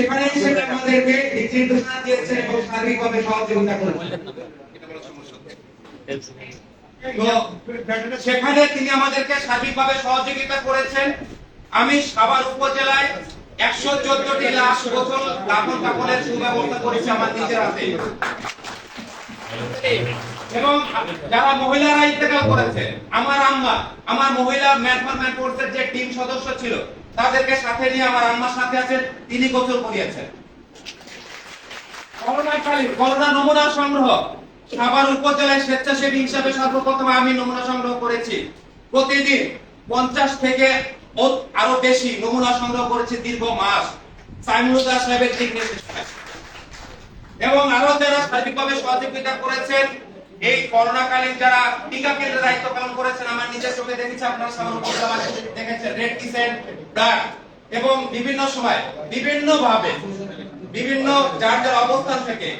সেখানে আমাদেরকে নির্দেশনা দিয়েছেন এবং সার্বিকভাবে সহযোগিতা সেখানে তিনি আমাদেরকে সার্বিকভাবে সহযোগিতা করেছেন। আমি সাভার উপজেলায় একশো চোদ্দটি লাশ গোসল দাফন কাপড়ের সুব্যবস্থা করেছি আমার নিজের হাতে। এবং যারা মহিলারা ইন্তেকাল করেছে, আমার আম্মা, আমার মহিলা ম্যানফরম্যান ফোর্সের যে টিম সদস্য ছিল তাদেরকে সাথে নিয়ে আমার আম্মার সাথে আছেন, তিনি গোসল করিয়েছেন। করোনাকালীন করোনা নমুনা সংগ্রহ। সাভার উপজেলায় স্বেচ্ছাসেবী হিসাবে সর্বপ্রথম আমি নমুনা সংগ্রহ করেছি। প্রতিদিন পঞ্চাশ থেকে আরও বেশি নমুনা সংগ্রহ করেছি দীর্ঘ মাস। সাহেবের দিক এবং আরও যারা সার্বিকভাবে সহযোগিতা করেছেন, এই করোনাকালীন যারা টিকা দায়িত্ব পালন করেছেন আমার নিজের চোখে দেখেছি আপনারা সামনে উপজেলা দেখেছেন রেড কিসেন্ট ব্লাড এবং বিভিন্ন সময় বিভিন্ন ভাবে বিভিন্ন যার যার অবস্থান থেকে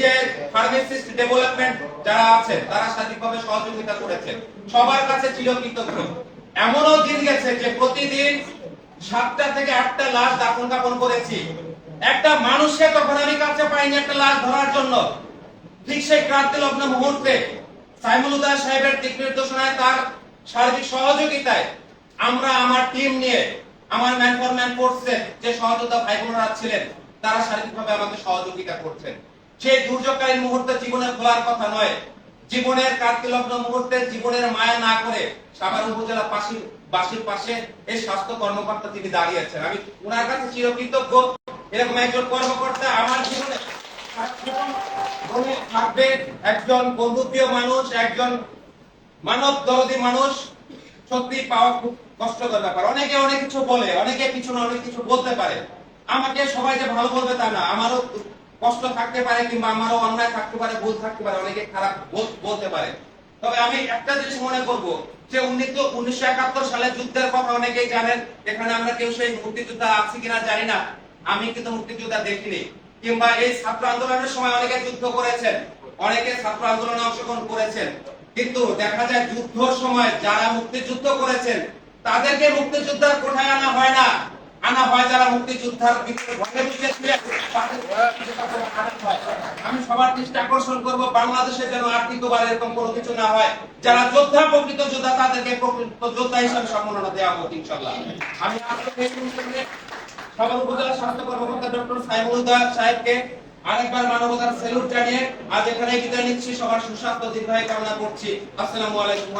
যে ফার্মাসিস্ট ডেভেলপমেন্ট যারা আছে তারা সার্বিকভাবে সহযোগিতা করেছেন। সবার কাছে চিরকৃতজ্ঞ। এমনও দিন গেছে যে প্রতিদিন সাতটা থেকে আটটা লাশ দাফন কাপন করেছি। একটা মানুষকে তখন আমি কাছে পাইনি একটা লাশ ধরার জন্য। ঠিক সেই ক্রান্তি লগ্ন মুহূর্তে সাইমুল উদয় সাহেবের দিক নির্দেশনায় তার সার্বিক সহযোগিতায় আমরা আমার টিম নিয়ে, আমার ম্যান ফর ম্যান ফোর্সে যে সহযোগিতা ভাই বোনেরা ছিলেন, তারা শারীরিকভাবে আমাকে সহযোগিতা করছেন। সেই দুর্যোগকালীন মুহূর্তে জীবনে খোলার কথা নয়, জীবনের কার্তিলগ্ন মুহূর্তে জীবনের মায়া না করে সাভার উপজেলা পাশি বাসীর পাশে এই স্বাস্থ্য কর্মকর্তা তিনি দাঁড়িয়েছেন আমি ওনার কাছে চিরকৃতজ্ঞ, এরকম একজন কর্মকর্তা আমার জীবনে থাকবে, একজন বন্ধুপ্রিয় মানুষ, একজন মানব দরদি মানুষ, সত্যি পাওয়া খুব কষ্টকর ব্যাপার। অনেকে অনেক কিছু বলে, অনেকে কিছু না, অনেক কিছু বলতে পারে। আমাকে সবাই যে ভালো বলবে তা না। আমারও কষ্ট থাকতে পারে কিংবা আমারও অন্যায় থাকতে পারে, ভুল থাকতে পারে, অনেকে খারাপ বলতে পারে। তবে আমি একটা জিনিস মনে করব, যে উনিশশো উনিশশো একাত্তর সালে যুদ্ধের কথা অনেকেই জানেন, এখানে আমরা কেউ সেই মুক্তিযোদ্ধা আছি কিনা জানি না। আমি কিন্তু মুক্তিযোদ্ধা দেখিনি। কিংবা এই ছাত্র আন্দোলনের সময় অনেকে যুদ্ধ করেছেন, অনেকে ছাত্র আন্দোলনে অংশগ্রহণ করেছেন। কিন্তু দেখা যায় যুদ্ধর সময় যারা মুক্তিযুদ্ধ করেছেন, তাদেরকে মুক্তিযোদ্ধার কোঠায় আনা হয় না। আনা হয় যারা মুক্তিযোদ্ধার। আমি সবার দৃষ্টি আকর্ষণ বাংলাদেশে যেন এরকম কোনো কিছু না হয়। যারা যোদ্ধা, প্রকৃত যোদ্ধা, তাদেরকে প্রকৃত যোদ্ধা হিসাবে সম্মাননা দেওয়া হোক ইনশাল্লাহ আমি সবার উপজেলা স্বাস্থ্য কর্মকর্তা ডক্টর সাহেবকে আরেকবার মানবতার সেলুট জানিয়ে আজ এখানে বিদায় নিচ্ছি। সবার সুস্বাস্থ্য, দীর্ঘায় কামনা করছি। আসসালামু আলাইকুম